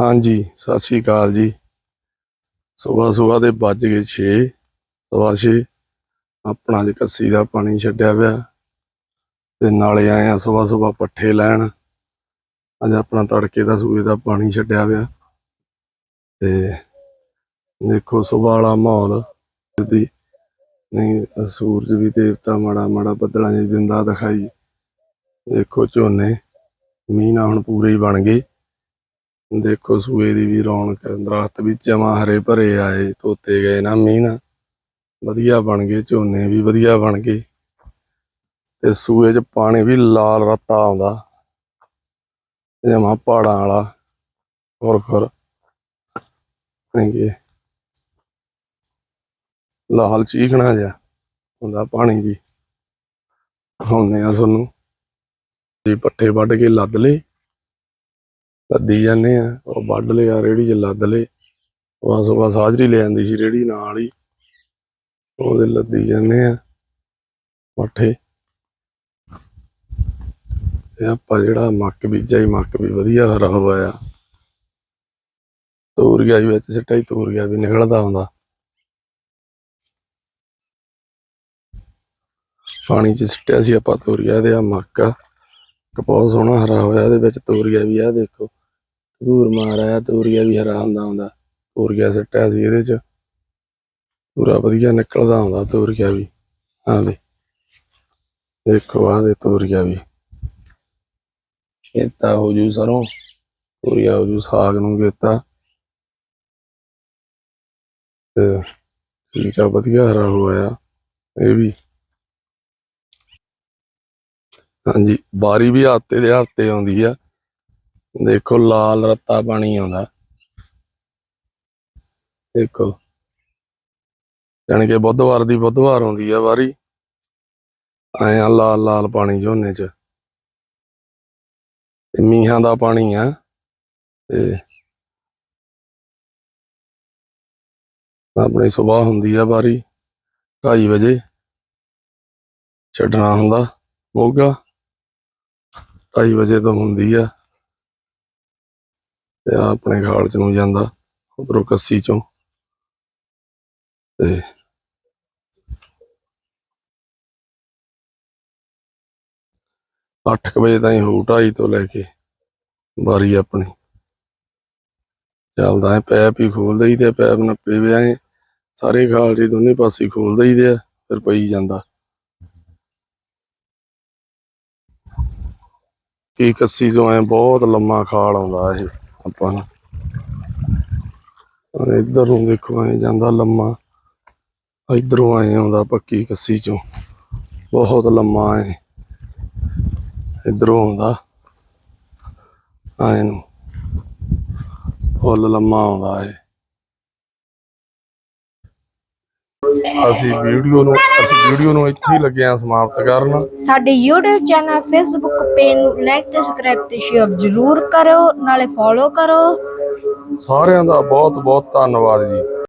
ਹਾਂਜੀ, ਸਤਿ ਸ਼੍ਰੀ ਅਕਾਲ ਜੀ। ਸਵੇਰ ਸਵੇਰ ਦੇ ਵੱਜ ਗਏ 6 ਸਵਾ 6 ਆਪਣਾ ਜੇ ਕੱਸੀ ਦਾ ਪਾਣੀ ਛੱਡਿਆ ਪਿਆ। ਤੇ ਨਾਲੇ ਆਏ ਆ ਸਵੇਰ ਸਵੇਰ ਪੱਠੇ ਲੈਣ। ਅੱਜ ਆਪਣਾ ਤੜਕੇ ਦਾ ਸੂਏ ਦਾ ਪਾਣੀ ਛੱਡਿਆ ਪਿਆ। ਤੇ ਦੇਖੋ ਸਵੇਰ ਵਾਲਾ ਮਾਹੌਲ। ਦੀ ਨਹੀਂ, ਸੂਰਜ ਵੀ ਦੇਵਤਾ ਮਾੜਾ ਮਾੜਾ ਬੱਦਲਾਂ ਜਿਹੀ ਦਿੰਦਾ ਦਿਖਾਈ। ਦੇਖੋ ਝੋਨੇ, ਮੀਂਹ ਨਾਲ ਹੁਣ ਪੂਰੇ ਹੀ ਬਣ ਗਏ। ਦੇਖੋ ਸੂਏ ਦੀ ਵੀ ਰੌਣਕ, ਦਰਖਤ ਵੀ ਜਮਾ ਹਰੇ ਭਰੇ ਆਏ ਧੋਤੇ ਗਏ ਨਾ ਮੀਂਹ ਨਾ ਵਧੀਆ ਬਣ ਗਏ, ਝੋਨੇ ਵੀ ਵਧੀਆ ਬਣ ਗਏ। ਤੇ ਸੂਏ 'ਚ ਪਾਣੀ ਵੀ ਲਾਲ ਰੱਤਾ ਆਉਂਦਾ। ਜਮਾ ਪਹਾੜਾਂ ਵਾਲਾ ਖੁਰ ਖੁਰ ਕਿ ਲਾਲ ਚੀਕਣਾ ਜਿਹਾ ਹੁੰਦਾ ਪਾਣੀ ਵੀ। ਹੁੰਨੇ ਆ ਤੁਹਾਨੂੰ। ਜੀ ਪੱਠੇ ਵੱਢ ਕੇ ਲੱਦ ਲਏ। ਲੱਦੀ ਜਾਂਦੇ ਆ, ਉਹ ਵੱਢ ਲਿਆ ਰੇੜੀ 'ਚ ਲੱਦ ਲਏ। ਬਸ ਬਸ ਹਾਜ਼ਰੀ ਲੈ ਜਾਂਦੀ ਸੀ ਰੇੜੀ ਨਾਲ ਹੀ। ਉਹਦੇ ਲੱਦੀ ਜਾਂਦੇ ਆ, ਪੱਠੇ। ਇਹ ਆਪਾਂ ਜਿਹੜਾ ਮੱਕ ਬੀਜਿਆ ਹੀ ਮੱਕ ਵੀ ਵਧੀਆ ਹਰਾ ਹੋਇਆ। ਆ ਗਿਆ ਵੀ ਵਿੱਚ, ਸਿੱਟਾ ਹੀ ਗਿਆ ਵੀ ਨਿਕਲਦਾ ਆਉਂਦਾ। ਪਾਣੀ 'ਚ ਸਿੱਟਿਆ ਸੀ, ਆਪਾਂ ਤੋਰੀਆ ਤੇ ਆ ਮੱਕ ਆ। ਬਹੁਤ ਸੋਹਣਾ ਹਰਾ ਹੋਇਆ, ਇਹਦੇ ਵਿੱਚ ਤੋਰੀਆ ਵੀ ਆ ਦੇਖੋ। ਧੂਰ ਮਾਰ ਆਇਆ, ਤੋਰੀਆ ਵੀ ਹਰਾ ਹੁੰਦਾ ਹੁੰਦਾ। ਤੋਰੀਆ ਸਿੱਟਿਆ ਸੀ ਇਹਦੇ 'ਚ। ਪੂਰਾ ਵਧੀਆ ਨਿਕਲਦਾ ਹੁੰਦਾ ਤੋਰੀਆ ਵੀ। ਆਹ ਦੇ ਦੇਖੋ, ਆਹ ਦੇ ਤੋਰੀਆ ਵੀ। ਇਹ ਤਾਂ ਹੋ ਜੂ ਸਰੋਂ, ਤੋਰੀਆ ਹੋ ਜੂ ਸਾਗ ਨੂੰ ਗੇਤਾ ਤੇ ਠੀਕ ਆ, ਵਧੀਆ ਹਰਾ ਹੋਇਆ, ਇਹ ਵੀ। ਹਾਂਜੀ, ਬਾਰੀ ਵੀ ਹੱਤੇ ਦੇ ਹੱਤੇ ਆਉਂਦੀ ਆ। ਦੇਖੋ, ਲਾਲ ਰੱਤਾ ਪਾਣੀ ਆਉਂਦਾ। ਦੇਖੋ। ਜਾਣੀ ਕਿ ਬੁੱਧਵਾਰ ਦੀ ਬੁੱਧਵਾਰ ਆਉਂਦੀ ਆ ਵਾਰੀ ਆਏ ਆ ਲਾਲ ਲਾਲ ਪਾਣੀ ਝੋਨੇ ਚ। ਇਹ ਮੀਂਹਾਂ ਦਾ ਪਾਣੀ ਆ। ਤੇ ਆਪਣੀ ਸਵੇਰ ਹੁੰਦੀ ਆ ਵਾਰੀ 2:30 ਵਜੇ। ਛੱਡਣਾ ਹੁੰਦਾ ਮੋਗਾ। 2:30 ਵਜੇ ਤੋਂ ਹੁੰਦੀ ਆ। ਤੇ ਆਹ ਆਪਣੇ ਖਾਲ ਚ ਨੂੰ ਜਾਂਦਾ ਉਧਰੋਂ ਕੱਸੀ ਚੋਂ। ਤੇ ਅੱਠ ਵਜੇ ਤਾਈਂ ਹੋਊ ਢਾਈ ਤੋਂ ਲੈ ਕੇ ਵਾਰੀ ਆਪਣੀ। ਚੱਲਦਾ ਹੈ ਪੈਪ ਹੀ ਖੋਲ ਦਈਦੇ ਆ, ਪੈਪ ਨੱਪੇ ਵੇ ਆਏ ਸਾਰੇ ਖਾਲ ਜੀ ਦੋਨੇ ਪਾਸੇ ਹੀ ਖੋਲ ਦਈਦੇ ਆ ਫਿਰ ਪਈ ਜਾਂਦਾ। ਕੀ ਕੱਸੀ ਤੋਂ ਐ ਬਹੁਤ ਲੰਮਾ ਖਾਲ ਆਉਂਦਾ ਇਹ, ਆਪਾਂ ਨੂੰ। ਆਹ ਇੱਧਰ ਨੂੰ ਦੇਖੋ, ਐ ਜਾਂਦਾ ਲੰਮਾ। ਇਧਰੋਂ ਐ ਆਉਂਦਾ ਪੱਕੀ ਕੱਸੀ ਚੋਂ। ਬਹੁਤ ਲੰਮਾ ਐ। ਇਧਰੋਂ ਆਉਂਦਾ। ਐ ਨੂੰ। ਫੁੱਲ ਲੰਮਾ ਆਉਂਦਾ ਏ ਅਸੀਂ ਵੀਡੀਓ ਨੂੰ ਅਸੀਂ ਵੀਡੀਓ ਨੂੰ ਇੱਥੇ ਹੀ ਲੱਗੇ ਆ ਸਮਾਪਤ ਕਰਨ। ਸਾਡੇ YouTube ਚੈਨਲ Facebook ਪੇਜ ਨੂੰ ਲਾਈਕ ਤੇ ਸਬਸਕ੍ਰਾਈਬ ਤੇ ਸ਼ੇਅਰ ਜ਼ਰੂਰ ਕਰੋ ਨਾਲੇ ਫੋਲੋ ਕਰੋ ਸਾਰਿਆਂ ਦਾ ਬਹੁਤ ਬਹੁਤ ਧੰਨਵਾਦ ਜੀ।